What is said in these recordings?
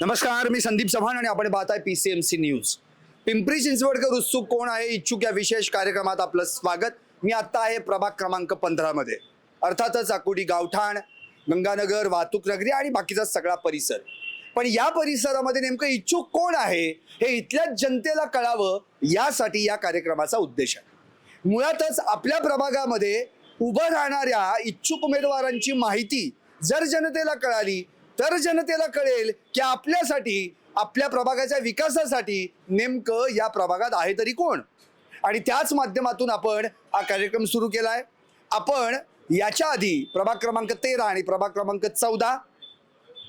नमस्कार मी संदीप चव्हाण आणि आपण पाहत आहे P C M C news Pimpri चिंचवडकर उत्सुक कोण आहे इच्छुक या विशेष कार्यक्रमात आपलं स्वागत. मी आत्ता आहे प्रभाग क्रमांक पंधरामध्ये अर्थातच अकोडी गावठाण गंगानगर वाहतूक नगरी आणि बाकीचा सगळा परिसर. पण या परिसरामध्ये नेमकं इच्छुक कोण आहे हे इथल्याच जनतेला कळावं यासाठी या कार्यक्रमाचा उद्देश आहे. मुळातच आपल्या प्रभागामध्ये उभं राहणाऱ्या इच्छुक उमेदवारांची माहिती जर जनतेला कळाली तर जनतेला कळेल की आपल्यासाठी आपल्या प्रभागाच्या विकासासाठी नेमकं या प्रभागात आहे तरी कोण? आणि त्याच माध्यमातून आपण हा कार्यक्रम सुरू केला आहे आपण याच्या आधी प्रभाग क्रमांक तेरा आणि प्रभाग क्रमांक चौदा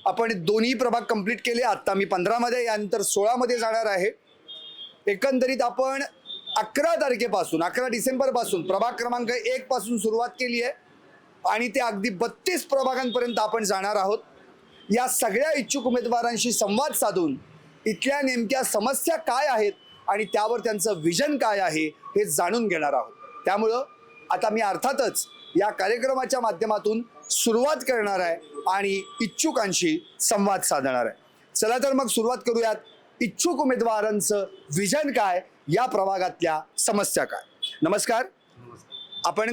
आपण दोन्ही प्रभाग कंप्लीट केले. आत्ता मी पंधरामध्ये यानंतर सोळामध्ये जाणार आहे. एकंदरीत आपण अकरा तारखेपासून अकरा डिसेंबरपासून प्रभाग क्रमांक एकपासून सुरुवात केली आहे. आणि ते अगदी बत्तीस प्रभागांपर्यंत आपण जाणार आहोत. या सगळ्या इच्छुक उमेदवारांशी संवाद साधून इथल्या नेमक्या समस्या काय आहेत आणि त्यावर त्यांचं विजन काय आहे हे जाणून घेणार आहोत. त्यामुळं आता मी अर्थातच या कार्यक्रमाच्या माध्यमातून सुरुवात करणार आहे आणि इच्छुकांशी संवाद साधणार आहे. चला तर मग सुरुवात करूयात. इच्छुक उमेदवारांचं विजन काय? या प्रभागातल्या समस्या काय? नमस्कार. आपण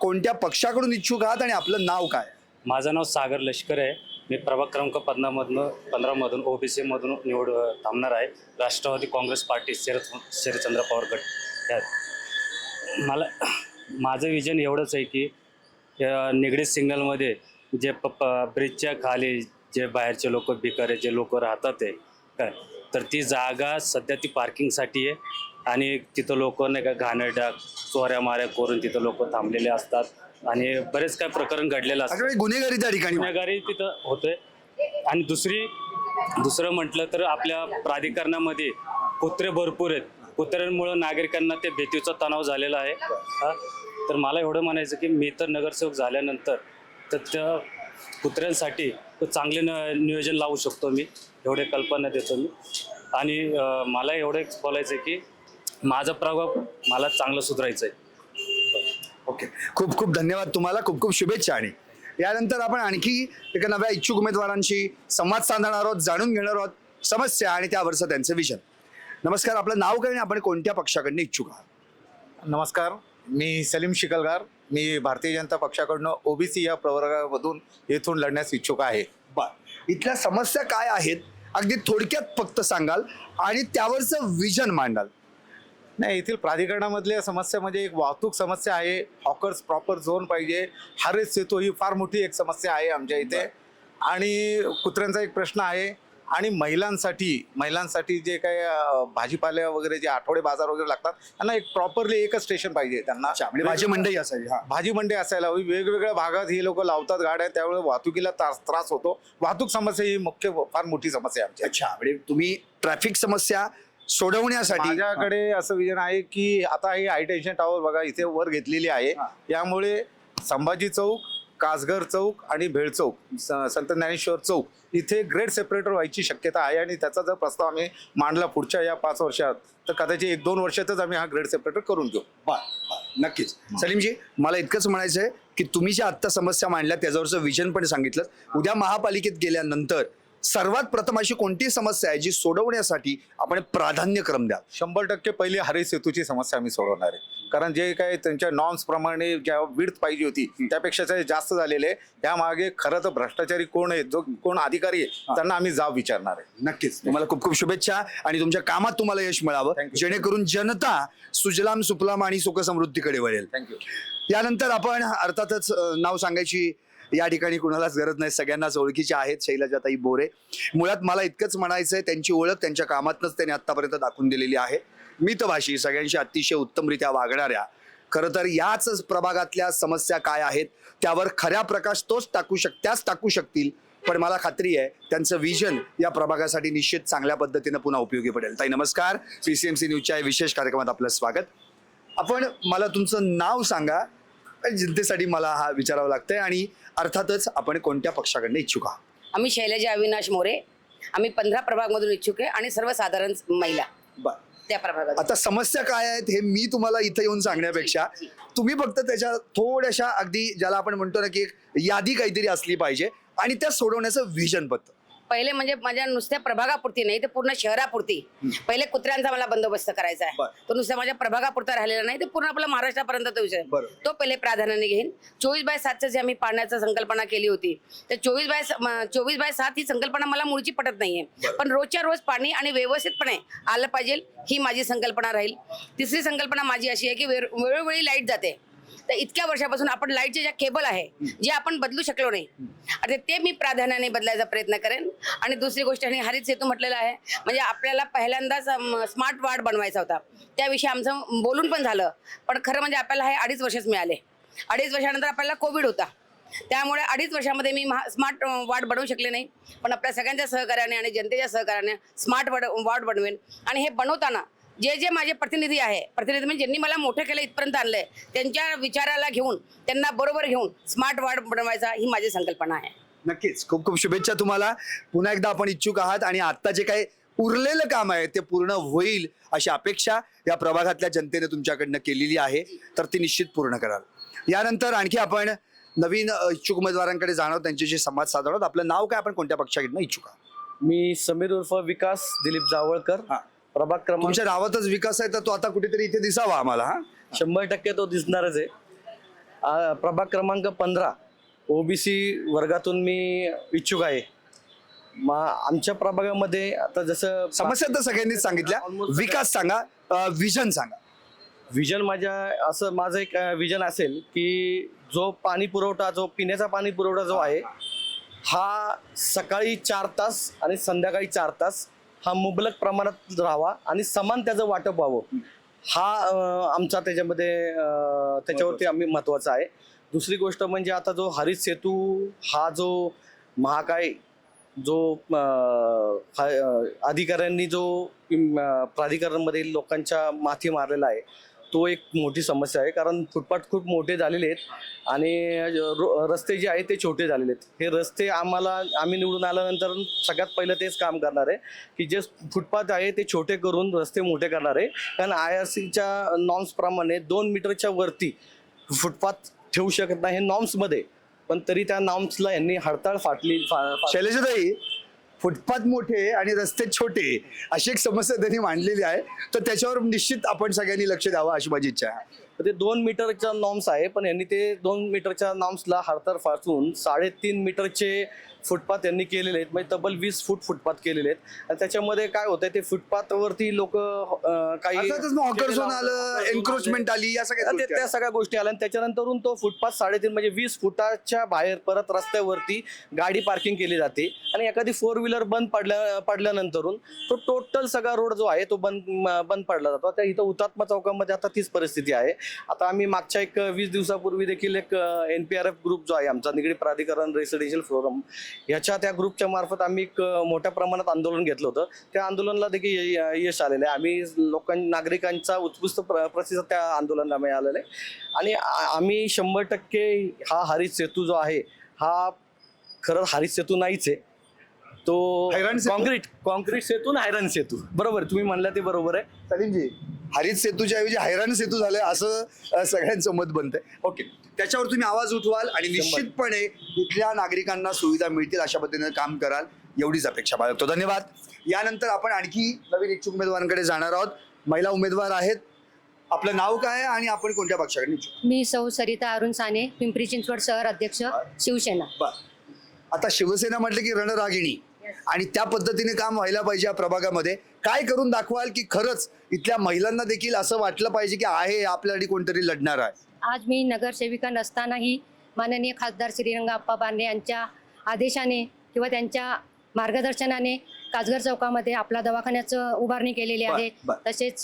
कोणत्या पक्षाकडून इच्छुक आहात आणि आपलं नाव काय? माझं नाव सागर लष्कर आहे. मी प्रभाग क्रमांक पंधरामधनं पंधरामधून ओबीसी मधून निवड थांबणार आहे. राष्ट्रवादी काँग्रेस पार्टी शरद शरदचंद्र पवार गट. यात मला माझं विजन एवढंच आहे की या निगडीत सिग्नलमध्ये जे प प- ब्रिजच्या खाली जे बाहेरचे लोक भिकारे जे लोक राहतात आहे काय? तर ती जागा सध्या ती पार्किंगसाठी आहे. आणि तिथं लोक नाही का घाणेरड्या चोऱ्या माऱ्या करून तिथं लोक थांबलेले असतात. आणि बरेच काय प्रकरण घडलेलं असतं. अशा गुन्हेगारी त्या ठिकाणी. गुन्हेगारी तिथं होते आणि दुसरी दुसरं म्हटलं तर आपल्या प्राधिकरणामध्ये कुत्रे भरपूर आहेत. कुत्र्यांमुळं नागरिकांना ते भीतीचा तणाव झालेला आहे. हा. तर मला एवढं म्हणायचं की मी तर नगरसेवक झाल्यानंतर तर त्या कुत्र्यांसाठी तो चांगले न नियोजन लावू शकतो मी. एवढे कल्पना देतो मी. आणि मला एवढं बोलायचं आहे की माझा प्रभाव मला चांगलं सुधारायचं आहे. ओके खूप खूप धन्यवाद तुम्हाला. खूप खूप शुभेच्छा आणि यानंतर आपण आणखी एका नव्या इच्छुक उमेदवारांशी संवाद साधणार आहोत जाणून घेणार आहोत समस्या आणि त्यावरचं त्यांचं विजन नमस्कार. आपलं नाव काय आणि आपण कोणत्या पक्षाकडनं इच्छुक आहात? नमस्कार. मी सलीम शिकलगार. मी भारतीय जनता पक्षाकडनं ओबीसी या प्रवर्गामधून येथून लढण्यास इच्छुक आहे. बर. इथल्या समस्या काय आहेत? अगदी थोडक्यात फक्त सांगाल आणि त्यावरचं विजन मांडाल. नाही येथील प्राधिकरणामधल्या समस्या म्हणजे एक वाहतूक समस्या आहे. हॉकर्स प्रॉपर झोन पाहिजे. हारेस सेतू ही फार मोठी एक समस्या आहे आमच्या इथे. आणि कुत्र्यांचा एक प्रश्न आहे. आणि महिलांसाठी महिलांसाठी जे काय अं, भाजीपाल्या वगैरे जे आठवडे बाजार वगैरे लागतात त्यांना एक प्रॉपरली एकच स्टेशन पाहिजे त्यांना. आपली माझी मंडई असावी हा. भाजी मंडी असायला हवी. वेगवेगळ्या भागात ही लोक लावतात गाड्या त्यामुळे वाहतुकीला त्रास त्रास होतो. वाहतूक समस्या ही मुख्य फार मोठी समस्या आहे आमची. अच्छा म्हणजे तुम्ही ट्रॅफिक समस्या सोडवण्यासाठी. माझ्याकडे असं विजन आहे की आता ही हाय टेन्शन टॉवर बघा इथे वर घेतलेली आहे. यामुळे संभाजी चौक कासघर चौक आणि भेळ चौक स- संत ज्ञानेश्वर चौक इथे ग्रेड सेपरेटर व्हायची शक्यता आहे आणि त्याचा जर प्रस्ताव आम्ही मांडला पुढच्या या पाच वर्षात तर कदाचित एक दोन वर्षातच आम्ही हा ग्रेड सेपरेटर करून घेऊ. नक्कीच. सलीमजी मला इतकंच म्हणायचं आहे की तुम्ही ज्या आत्ता समस्या मांडल्या त्याच्यावरचं विजन पण सांगितलं उद्या महापालिकेत गेल्यानंतर सर्वात प्रथम अशी कोणती समस्या आहे जी सोडवण्यासाठी आपण प्राधान्यक्रम द्याल? शंभर टक्के पहिली हरी सेतूची समस्या आम्ही सोडवणार आहे. कारण जे काही त्यांच्या नॉर्म्स प्रमाणे ज्या विड्थ पाहिजे होती त्यापेक्षा जास्त झालेले आहे. त्यामागे खरं तर भ्रष्टाचारी कोण आहे जो कोण अधिकारी आहे त्यांना आम्ही जाब विचारणार आहे. नक्कीच. तुम्हाला खूप खूप शुभेच्छा आणि तुमच्या कामात तुम्हाला यश मिळावं. जेणेकरून जनता सुजलाम सुफलाम आणि सुखसमृद्धीकडे वळेल. थँक्यू यानंतर आपण अर्थातच नाव सांगायची या ठिकाणी कुणालाच गरज नाही. सगळ्यांनाच ओळखीच्या आहेत शैलजाताई बोरे. मुळात मला इतकंच म्हणायचं आहे त्यांची ओळख त्यांच्या कामातनंच त्यांनी आतापर्यंत दाखवून दिलेली आहे. मितभाषी सगळ्यांशी अतिशय उत्तमरित्या वागणाऱ्या. खरं तर याच प्रभागातल्या समस्या काय आहेत त्यावर खऱ्या प्रकाश तोच टाकू शक त्याच टाकू शकतील. पण मला खात्री आहे त्यांचं विजन या प्रभागासाठी निश्चित चांगल्या पद्धतीनं पुन्हा उपयोगी पडेल. ताई नमस्कार. पी सी एम सी न्यूजच्या या विशेष कार्यक्रमात आपलं स्वागत. आपण मला तुमचं नाव सांगा. जनतेसाठी मला हा विचारावं लागतंय आणि अर्थातच आपण कोणत्या पक्षाकडनं इच्छुक आहात? आम्ही शैलजा अविनाश मोरे. आम्ही पंधरा प्रभागमधून इच्छुक आहे आणि सर्वसाधारण महिला बर. त्या प्रभागात. आता समस्या काय आहेत हे मी तुम्हाला इथं येऊन सांगण्यापेक्षा तुम्ही फक्त त्याच्या थोड्याशा अगदी ज्याला आपण म्हणतो ना की एक यादी काहीतरी असली पाहिजे आणि त्या सोडवण्याचं विजन फक्त पहिले म्हणजे माझ्या नुसत्या प्रभागापुरती नाही ते पूर्ण शहरापुरती. पहिले कुत्र्यांचा मला बंदोबस्त करायचा आहे. तो नुसत्या माझ्या प्रभागापुरता राहिलेला नाही ते पूर्ण आपला महाराष्ट्रापर्यंत तो विषय. तो पहिले प्राधान्याने घेईन. चोवीस बाय सातचं जे आम्ही पाण्याचं संकल्पना केली होती तर चोवीस बाय चोवीस बाय सात ही संकल्पना मला मूळची पटत नाहीये. पण रोजच्या रोज पाणी आणि व्यवस्थितपणे आलं पाहिजे ही माझी संकल्पना राहील. तिसरी संकल्पना माझी अशी आहे की वेळ- वेळोवेळी लाइट जाते. तर इतक्या वर्षापासून आपण लाईटचे ज्या केबल आहे जे आपण बदलू शकलो नाही. आता ते मी प्राधान्याने बदलायचा प्रयत्न करेन. आणि दुसरी गोष्ट आणि हरित सेतू म्हटलेला आहे म्हणजे आपल्याला पहिल्यांदाच स्मार्ट वार्ड बनवायचा होता. त्याविषयी आमचं बोलून पण झालं. पण खरं म्हणजे आपल्याला हे अडीच वर्षच मिळाले. अडीच वर्षानंतर आपल्याला कोविड होता. त्यामुळे अडीच वर्षामध्ये मी स्मार्ट वार्ड बनवू शकले नाही. पण आपल्या सगळ्यांच्या सहकार्याने आणि जनतेच्या सहकार्याने स्मार्ट वार्ड बनवेन. आणि हे बनवताना जे जे माझे प्रतिनिधी आहे प्रतिनिधी म्हणजे ज्यांनी मला मोठं केलं इथपर्यंत आणलंय त्यांच्या विचाराला घेऊन त्यांना बरोबर घेऊन स्मार्ट वार्ड बनवायचा ही माझी संकल्पना आहे. नक्कीच. खूप खूप शुभेच्छा तुम्हाला. पुन्हा एकदा आपण इच्छुक आहात आणि आता जे काही उरलेलं काम आहे ते पूर्ण होईल अशी अपेक्षा या प्रभागातल्या जनतेने तुमच्याकडनं केलेली आहे. तर ती निश्चित पूर्ण कराल. यानंतर आणखी आपण नवीन इच्छुक उमेदवारांकडे जाणार त्यांच्याशी संवाद साधणार आपलं नाव काय आपण कोणत्या पक्षाकडनं इच्छुक आहात? मी समीर उर्फ विकास दिलीप जावळकर. हा. प्रभाग क्रमांक तुमच्या नावातच विकास आहे तर तो आता कुठेतरी इथे दिसावा आम्हाला हा? शंभर टक्के तो दिसणारच आहे. आ, प्रभाग क्रमांक पंधरा ओबीसी वर्गातून मी इच्छुक आहे. मा आमच्या प्रभागामध्ये आता जसं समस्या तर सगळ्यांनीच सांगितल्या. विकास सांगा विजन सांगा. विजन माझ्या असं माझं एक विजन असेल की जो पाणी पुरवठा जो पिण्याचा पाणी पुरवठा जो आहे हा सकाळी चार तास आणि संध्याकाळी चार तास हा मुबलक प्रमाणात राहावा आणि समान त्याचं वाटप व्हावं. हा आमचा त्याच्यामध्ये त्याच्यावरती आम्ही महत्त्वाचा आहे. दुसरी गोष्ट म्हणजे आता जो हरित सेतू हा जो महाकाय जो अधिकाऱ्यांनी जो प्राधिकरणमधील लोकांच्या माथी मारलेला आहे तो एक मोठी समस्या आहे कारण फुटपाथ खूप मोठे झालेले आहेत आणि रो- रस्ते जे आहेत ते छोटे झालेले आहेत. हे रस्ते आम्हाला आम्ही निवडून आल्यानंतर सगळ्यात पहिलं तेच काम करणार आहे की जे फुटपाथ आहे ते छोटे करून रस्ते मोठे करणार आहे. कारण आय आर सीच्या नॉर्म्सप्रमाणे दोन मीटरच्या वरती फुटपाथ ठेवू शकत नाही हे नॉर्म्समध्ये पण तरी त्या नॉर्म्सला यांनी हडताळ फाटली फा- शैलेशताई फुटपाथ मोठे आणि रस्ते छोटे अशी एक समस्या त्यांनी मांडलेली आहे. तर त्याच्यावर निश्चित आपण सगळ्यांनी लक्ष द्यावं अशी माझी इच्छा आहे. ते दोन मीटरच्या नॉर्म्स आहे पण यांनी ते दोन मीटरच्या नॉर्म्सला हरतर फासून साडेतीन मीटरचे फुटपाथ यांनी केलेले आहेत. म्हणजे तब्बल वीस फूट फुटपाथ केलेले आहेत. आणि त्याच्यामध्ये काय होतंय ते फुटपाथवरती लोक काही आलं एन्क्रोचमेंट आली. या सगळ्या त्या. सगळ्या गोष्टी आल्या. आणि त्याच्यानंतरून तो फुटपाथ साडेतीन म्हणजे वीस फुटाच्या बाहेर परत रस्त्यावरती गाडी पार्किंग केली जाते. आणि एखादी फोर व्हीलर बंद पडल्या पडल्यानंतरून तो टोटल सगळा रोड जो आहे तो बंद बंद पडला जातो. आता इथं हुतात्मा चौकामध्ये आता तीच परिस्थिती आहे. आता आम्ही मागच्या एक वीस दिवसापूर्वी देखील एक N P R F group जो आहे आमचा निगडी प्राधिकरण रेसिडेन्शियल फोरम ह्याच्या त्या ग्रुपच्या मार्फत आम्ही एक मोठ्या प्रमाणात आंदोलन घेतलं होतं. त्या आंदोलनाला देखील यश आलेलं आहे. आम्ही लोकां नागरिकांचा उत्कृष्ट प्र- प्रतिसाद त्या आंदोलनाला मिळालेला आहे. आणि आम्ही शंभर टक्के हा हरित सेतू जो आहे हा खरं हरित सेतू नाहीच आहे. तो? कॉन्क्रीट कॉन्क्रीट सेतू ना हैराण सेतू. बरोबर तुम्ही म्हणला ते बरोबर आहे. सलीमजी हरित सेतूच्या ऐवजी हैराण सेतू झालंय असं सगळ्यांचं मत बनतंय. ओके. त्याच्यावर तुम्ही आवाज उठवाल आणि निश्चितपणे इथल्या नागरिकांना सुविधा मिळतील अशा पद्धतीने काम कराल एवढीच अपेक्षा बाळगतो. धन्यवाद. यानंतर आपण आणखी नवीन इच्छुक उमेदवारांकडे जाणार आहोत. महिला उमेदवार आहेत. आपलं नाव काय आहे आणि आपण कोणत्या पक्षाकडे मी सौ सरिता अरुण साने पिंपरी चिंचवड शहर अध्यक्ष शिवसेना. आता शिवसेना म्हटलं की रणरागिणी. आणि त्या पद्धतीने काम व्हायला पाहिजे या प्रभागामध्ये. काय करून दाखवाल की खरंच इथल्या महिलांना देखील असं वाटलं पाहिजे की आहे आपल्यासाठी कोणतरी लढणार आहे? आज मी नगरसेविका नसतानाही माननीय खासदार श्रीरंग आप्पा बांडे यांच्या आदेशाने किंवा त्यांच्या मार्गदर्शनाने कासगर चौकामध्ये आपला दवाखान्याचं उभारणी केलेली आहे. तसेच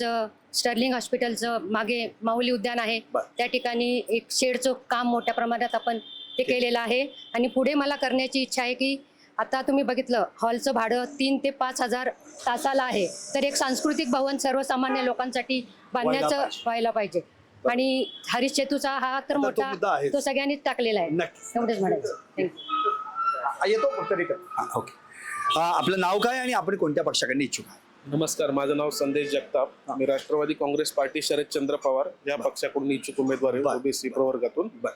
स्टर्लिंग हॉस्पिटलचं मागे माऊली उद्यान आहे. त्या ठिकाणी एक शेडचं काम मोठ्या प्रमाणात आपण ते केलेलं आहे आणि पुढे मला करण्याची इच्छा आहे की आता तुम्ही बघितलं हॉलचं भाडं तीन ते पाच हजार तासाला आहे तर एक सांस्कृतिक भवन सर्वसामान्य लोकांसाठी बांधण्याचं. व्हायला पाहिजे आणि हरीश सेतूचा हा तर मोठा मुद्दा. तो सगळ्यांनीच टाकलेला आहे नक्कीच. एवढंच म्हणायचं Thank you. येतो फक्त रिटर्न. हा, ओके आपलं नाव काय आणि आपण कोणत्या पक्षाकडे इच्छुक आहात नमस्कार माझं नाव संदेश जगताप मी राष्ट्रवादी काँग्रेस पार्टी शरदचंद्र पवार या पक्षाकडून इच्छुक उमेदवार आहे बर. ओबीसी प्रवर्गातून बर.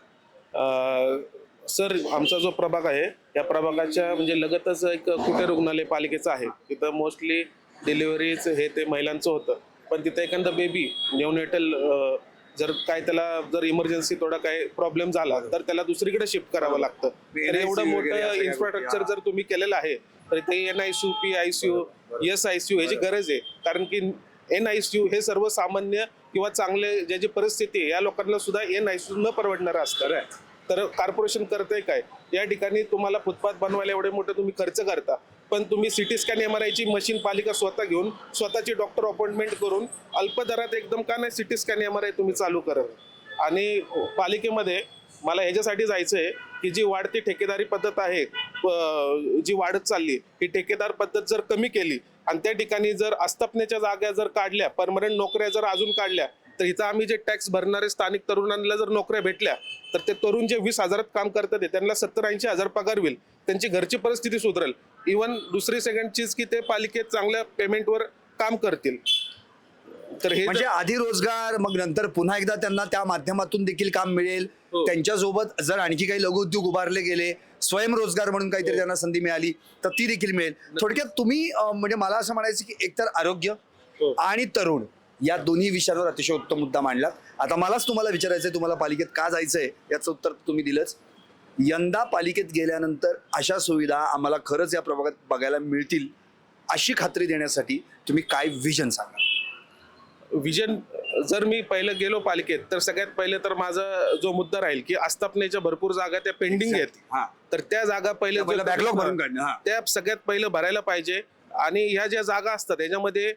अं, सर आमचा जो प्रभाग आहे या प्रभागाच्या म्हणजे लगतच एक कुठे रुग्णालय पालिकेचं आहे तिथं मोस्टली डिलिव्हरीच हे ते महिलांचं होतं पण तिथं एखादा बेबी न्यूनेटल जर काय त्याला जर इमर्जन्सी थोडा काय प्रॉब्लेम झाला तर त्याला दुसरीकडे शिफ्ट करावं लागतं. तर एवढं मोठं इन्फ्रास्ट्रक्चर जर तुम्ही केलेलं आहे तर ते N I C U P I C U S I C U ह्याची गरज आहे. कारण की एन आय सी यू हे सर्वसामान्य किंवा चांगले ज्याची परिस्थिती आहे या लोकांना सुद्धा एन आय सी यू न परवडणारं असतं. तर कॉर्पोरेशन करतंय काय? या ठिकाणी तुम्हाला फुटपाथ बनवायला एवढे मोठे तुम्ही खर्च करता. पण तुम्ही C T scan M R आयची मशीन पालिका स्वतः घेऊन स्वतःची डॉक्टर अपॉइंटमेंट करून अल्प दरात एकदम का नाही C T scan M R I तुम्ही चालू करत आणि पालिकेमध्ये मला ह्याच्यासाठी जायचं आहे की जी वाढती ठेकेदारी पद्धत आहे जी वाढत चालली ही ठेकेदार पद्धत जर कमी केली आणि त्या ठिकाणी जर आस्थापनेच्या जागा जर काढल्या परमनंट नोकऱ्या जर अजून काढल्या तर इथं आम्ही जे टॅक्स भरणारे स्थानिक तरुणांना जर नोकऱ्या भेटल्या तर ते तरुण जे वीस हजारात काम करतात त्यांना सत्तर ऐंशी हजार पगार होईल. त्यांची घरची परिस्थिती सुधरेल. इवन दुसरी सेकंड चीज की ते पालिकेत चांगल्या पेमेंटवर काम करतील. तर हे म्हणजे आधी रोजगार मग नंतर पुन्हा एकदा त्यांना त्या माध्यमातून देखील काम मिळेल. हो. त्यांच्यासोबत जर आणखी काही लघुउद्योग उभारले गेले स्वयंरोजगार म्हणून काहीतरी त्यांना संधी मिळाली तर ती देखील मिळेल. थोडक्यात तुम्ही अं, म्हणजे मला असं म्हणायचं की एकतर आरोग्य हो. आणि तरुण या दोन्ही विषयांवर अतिशय उत्तम मुद्दा मांडलात. आता मलाच तुम्हाला विचारायचंय तुम्हाला पालिकेत का जायचंय? याचं उत्तर तुम्ही दिलंच. यंदा पालिकेत गेल्यानंतर अशा सुविधा आम्हाला खरंच या प्रभागात बघायला मिळतील अशी खात्री देण्यासाठी तुम्ही काय विजन सांगा? विजन जर मी पहिलं गेलो पालिकेत तर सगळ्यात पहिले तर माझा जो मुद्दा राहील की आस्थापनेच्या भरपूर जागा त्या पेंडिंग आहेत. हा. तर त्या जागा पहिले backlog भरून काढणं, हा. त्या सगळ्यात पहिलं भरायला पाहिजे. आणि ह्या ज्या जागा असतात याच्यामध्ये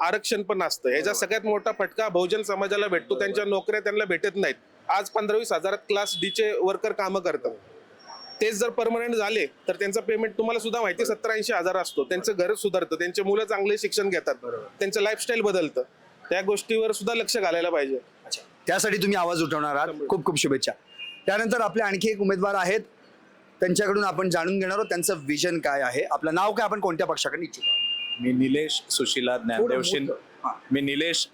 आरक्षण पण असतं. ह्याचा सगळ्यात मोठा फटका बहुजन समाजाला भेटतो. त्यांच्या नोकऱ्या त्यांना भेटत नाहीत. आज पंधरा वीस हजारात क्लास डी चे वर्कर कामं करतात. तेच जर परमनंट झाले तर त्यांचं पेमेंट तुम्हाला सुद्धा माहिती सत्तर ऐंशी हजार असतो. त्यांचं घर सुधारतं त्यांचे मुलं चांगले शिक्षण घेतात. त्यांचं लाईफस्टाईल बदलतं. त्या गोष्टीवर सुद्धा लक्ष घालायला पाहिजे. त्यासाठी तुम्ही आवाज उठवणार आहात. खूप खूप शुभेच्छा. त्यानंतर आपले आणखी एक उमेदवार आहेत. त्यांच्याकडून आपण जाणून घेणार आहोत त्यांचं विजन काय आहे. आपलं नाव काय आपण कोणत्या पक्षाकडे इच्छुक आहोत मी निलेश सुशिला ज्ञानदेव शिंदे. हां. मी निलेश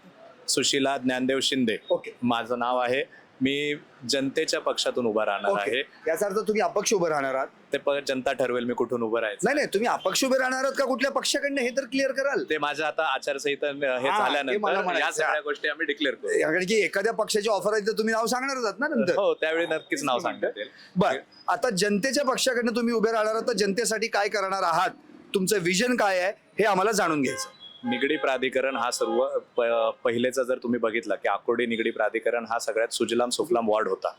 सुशिला ज्ञानदेव शिंदे. ओके. माझं नाव आहे मी जनतेच्या पक्षातून उभा राहणार ओके आहे. याचा अर्थ तुम्ही अपक्ष उभं राहणार आहात? ते प- जनता ठरवेल मी कुठून उभं राहायचं. नाही नाही तुम्ही अपक्ष उभे राहणार आहात का कुठल्या पक्षाकडनं हे तर क्लिअर कराल. ते माझ्या आता आचारसंहिता हे हां, ते मला झाल्यानंतर म्हणायचं. या सगळ्या गोष्टी आम्ही डिक्लेअर करू. कारण की एखाद्या पक्षाची ऑफर आहे तर तुम्ही नाव सांगणारच आहात ना नंतर. हो त्यावेळी नक्कीच नाव सांगता येईल बर आता जनतेच्या पक्षाकडनं तुम्ही उभे राहणार आहात तर जनतेसाठी काय करणार आहात? तुमचं विजन काय आहे हे आम्हाला जाणून घ्यायचं. निगडी प्राधिकरण हा सर्व प- पहिलेचा जर तुम्ही बघितला की आकोडी निगडी प्राधिकरण हा सगळ्यात सुजलाम सुफलाम वॉर्ड होता.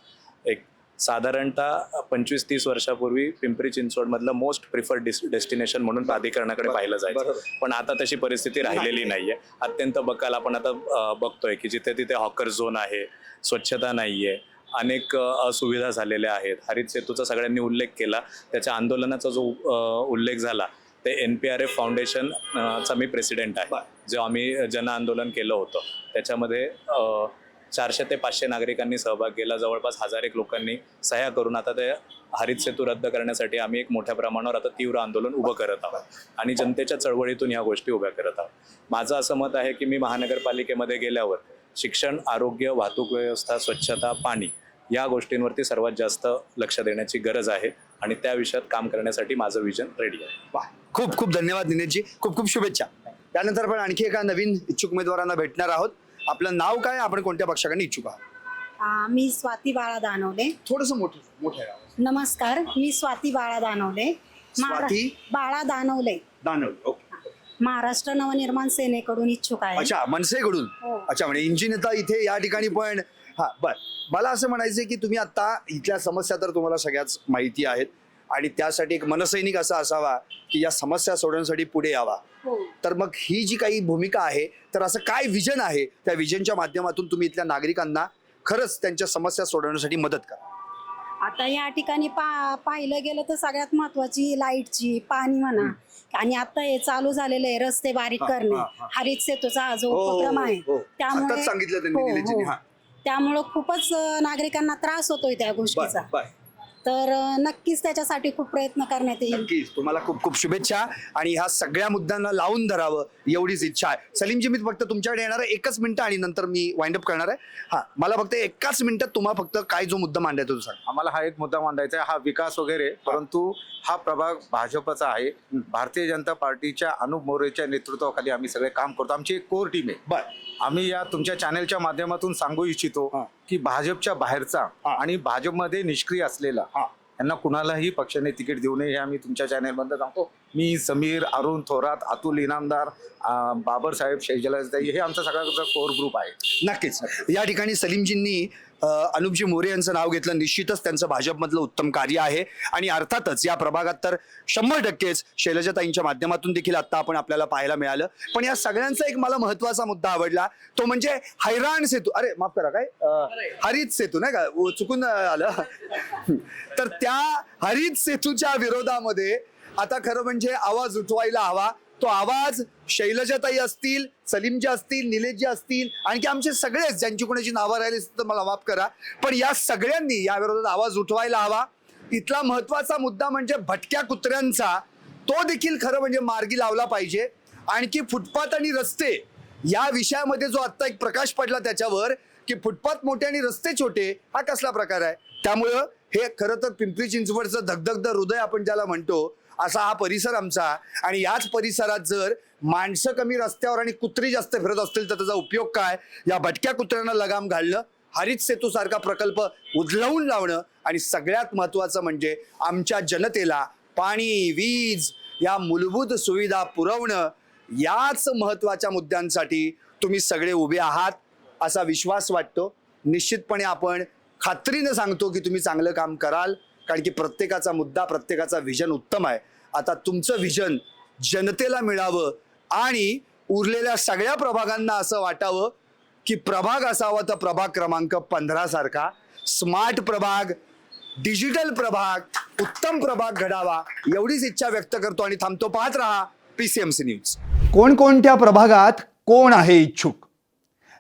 एक साधारणतः पंचवीस तीस वर्षापूर्वी पिंपरी चिंचवड मधलं मोस्ट प्रिफर्ड डेस्टिनेशन म्हणून प्राधिकरणाकडे पाहिलं जायचं. पण आता तशी परिस्थिती राहिलेली नाहीये. अत्यंत बकाल आपण आता बघतोय की जिथे तिथे हॉकर झोन आहे स्वच्छता नाहीये अनेक असुविधा झालेल्या आहेत. हरित सेतूचा सगळ्यांनी उल्लेख केला. त्याच्या आंदोलनाचा जो उल्लेख झाला ते N P R F foundation चा मी प्रेसिडेंट आहे. जे आम्ही जन आंदोलन केलं होतं. त्याच्यामध्ये चारशे ते पाचशे नागरिकांनी सहभाग केला. जवळपास हजार एक लोकांनी सह्या करून आता ते हरित सेतू रद्द करण्यासाठी आम्ही एक मोठ्या प्रमाणावर आता तीव्र आंदोलन उभं करत आहोत. आणि जनतेच्या चळवळीतून ह्या गोष्टी उभ्या करत आहोत. माझं असं मत आहे की मी महानगरपालिकेमध्ये गेल्यावर शिक्षण आरोग्य वाहतूक व्यवस्था स्वच्छता पाणी या गोष्टींवरती सर्वात जास्त लक्ष देण्याची गरज आहे. आणि त्या विषयात काम करण्यासाठी माझं विजन रेडी आहे. वा. खूप खूप धन्यवाद दिनेशजी. खूप खूप शुभेच्छा. त्यानंतर आपण आणखी एका नवीन इच्छुक उमेदवारांना भेटणार आहोत. आपलं नाव काय? आपण कोणत्या पक्षाकडे इच्छुक आहात? आ, मी स्वाती बाळा दानवले. थोडस मोठं मोठं आहे आवाज. नमस्कार. मी स्वाती बाळा दानवले. महारा- स्वाती? बाळा दानवले. दानव ओके. महाराष्ट्र नवनिर्माण सेनेकडून इच्छुक आहे. अच्छा मनसेकडून? हो. अच्छा म्हणजे इंजिन येता इथे या ठिकाणी पण हा बर. मला असं म्हणायचं की तुम्ही आता इथल्या समस्या तर तुम्हाला सगळ्याच माहिती आहेत आणि त्यासाठी एक मनसैनिक असा असावा की या समस्या सोडवण्यासाठी पुढे यावा. हो. तर मग ही जी काही भूमिका आहे तर असं काय विजन आहे त्या विजनच्या माध्यमातून तुम्ही इथल्या नागरिकांना खरंच त्यांच्या समस्या सोडवण्यासाठी मदत करा. आता या ठिकाणी पा पाहिलं गेलं तर सगळ्यात महत्वाची लाईटची पाणी म्हणा. आणि आता हे चालू झालेलं आहे रस्ते बारीक करणे. हरित सेतूचा हा जो हो, उपक्रम आहे हो. त्यामुळे त्यामुळं खूपच नागरिकांना त्रास होतोय त्या बर गोष्टीचा. बर तर नक्कीच त्याच्यासाठी खूप प्रयत्न करण्यात येईल. नक्कीच. तुम्हाला खूप खूप शुभेच्छा आणि ह्या सगळ्या मुद्द्यांना लावून धरावं एवढीच इच्छा आहे. सलीमजी मी फक्त तुमच्याकडे येणार आहे एकच मिनिटं आणि नंतर मी वाइंड अप करणार आहे. हा मला फक्त एकाच मिनिटात तुम्हाला फक्त काय जो मुद्दा मांडायचा तो सांग. आम्हाला हा एक मुद्दा मांडायचा आहे. हा विकास वगैरे परंतु हा प्रभाग भाजपचा आहे. भारतीय जनता पार्टीच्या अनुप मोरेच्या नेतृत्वाखाली आम्ही सगळे काम करतो. आमची एक कोर टीम आहे. बर. आम्ही या तुमच्या चॅनलच्या माध्यमातून सांगू इच्छितो. की भाजपच्या बाहेरचा. आणि भाजपमध्ये निष्क्रिय असलेला हा. यांना कुणालाही पक्षाने तिकीट देऊ नये हे आम्ही तुमच्या चॅनलमध्ये सांगतो मी समीर अरुण थोरात अतुल इनामदार बाबर साहेब शैजलाताई हे आमचा सगळ्याचा कोर ग्रुप आहे नक्कीच या ठिकाणी सलीमजींनी अनुपजी मोरे यांचं नाव घेतलं. निश्चितच त्यांचं भाजपमधलं उत्तम कार्य आहे. आणि अर्थातच या प्रभागात तर शंभर टक्केच शैलजाताईंच्या माध्यमातून देखील आता आपण आपल्याला पाहायला मिळालं. पण या सगळ्यांचा एक मला महत्त्वाचा मुद्दा आवडला. तो म्हणजे हैराण सेतू. अरे माफ करा काय? हरित सेतू नाही का? चुकून आलं. तर त्या हरित सेतूच्या विरोधामध्ये आता खरं म्हणजे आवाज उठवायला हवा. तो आवाज शैलजाताई असतील सलीमजी असतील निलेशजी असतील आणखी आमचे सगळेच ज्यांची कोणाची नावं राहिली असतील तर मला माफ करा. पण या सगळ्यांनी या विरोधात आवाज उठवायला हवा. इथला महत्त्वाचा मुद्दा म्हणजे भटक्या कुत्र्यांचा तो देखील खरं म्हणजे मार्गी लावला पाहिजे. आणखी फुटपाथ आणि रस्ते या विषयामध्ये जो आत्ता एक प्रकाश पडला त्याच्यावर की फुटपाथ मोठे आणि रस्ते छोटे हा कसला प्रकार आहे? त्यामुळं हे खरं तर पिंपरी चिंचवडचं धगधगद हृदय आपण ज्याला म्हणतो असा हा परिसर आमचा. आणि याच परिसरात जर माणसं कमी रस्त्यावर आणि कुत्री जास्त फिरत असतील तर त्याचा उपयोग काय? या भटक्या कुत्र्यांना लगाम घालणं हरित सेतू सारखा प्रकल्प उधळवून लावणं आणि सगळ्यात महत्वाचं म्हणजे आमच्या जनतेला पाणी वीज या मूलभूत सुविधा पुरवणं याच महत्त्वाच्या मुद्द्यांसाठी तुम्ही सगळे उभे आहात असा विश्वास वाटतो. निश्चितपणे आपण खात्रीनं सांगतो की तुम्ही चांगलं काम कराल. कारण की प्रत्येकाचा मुद्दा प्रत्येकाचा विजन उत्तम आहे. आता तुमचं विजन जनतेला मिळावं आणि उरलेल्या सगळ्या प्रभागांना असं वाटावं की प्रभाग असावा तर प्रभाग क्रमांक पंधरा सारखा. स्मार्ट प्रभाग डिजिटल प्रभाग उत्तम प्रभाग घडावा एवढीच इच्छा व्यक्त करतो आणि थांबतो. पाहत राहा पीसीएमसी न्यूज कोणकोणत्या प्रभागात कोण आहे इच्छुक?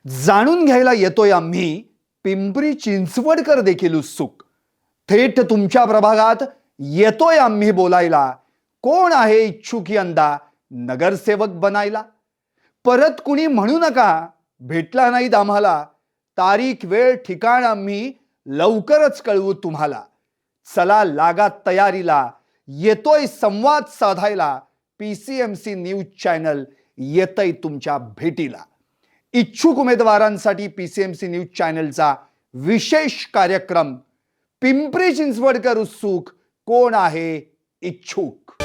जाणून घ्यायला येतोय आम्ही पिंपरी चिंचवडकर देखील उत्सुक. थेट तुमच्या प्रभागात येतोय आम्ही बोलायला. कोण आहे इच्छुक यंदा नगरसेवक बनायला. परत कुणी म्हणू नका भेटला नाहीत आम्हाला. तारीख वेळ ठिकाण आम्ही लवकरच कळवू तुम्हाला. चला लागा तयारीला. येतोय संवाद साधायला. P C M C news channel येतय तुमच्या भेटीला. इच्छुक उमेदवारांसाठी P C M C news चॅनलचा विशेष कार्यक्रम पिंपरी चिंचवडकर उत्सुक. कोण आहे? इच्छुक.